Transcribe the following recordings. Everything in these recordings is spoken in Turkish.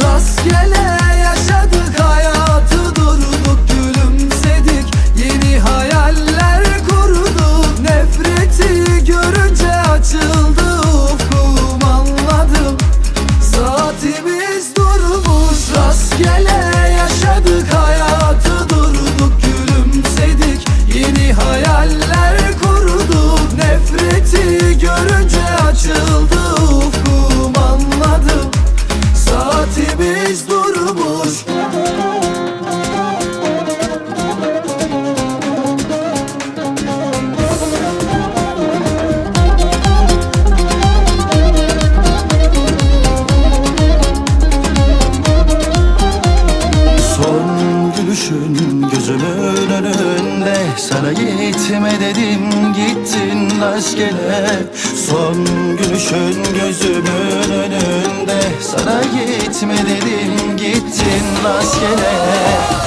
rastgele yaşadık hayatı durduk gülümsedik. Yeni hayaller kurduk. Nefreti görünce açıldı ufkum anladım. Durmuş. Rastgele yaşadık hayatı durduk gülümsedik. Yeni hayaller kurduk. Nefreti görünce açıldı Gülüşün gözümün önünde. Sana gitme dedim gittin rastgele Son gülüşün gözümün önünde. Sana gitme dedim gittin rastgele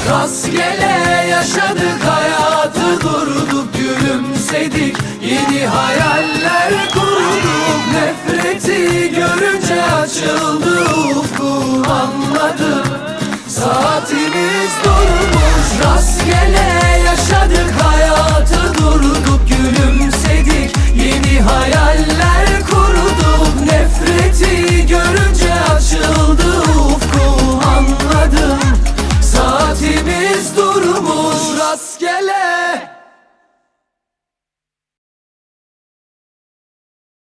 Rastgele yaşadık hayatı durduk gülümsedik. Yeni hayaller kurduk nefreti görünce açıldı ufkum anladım. Saatimiz rastgele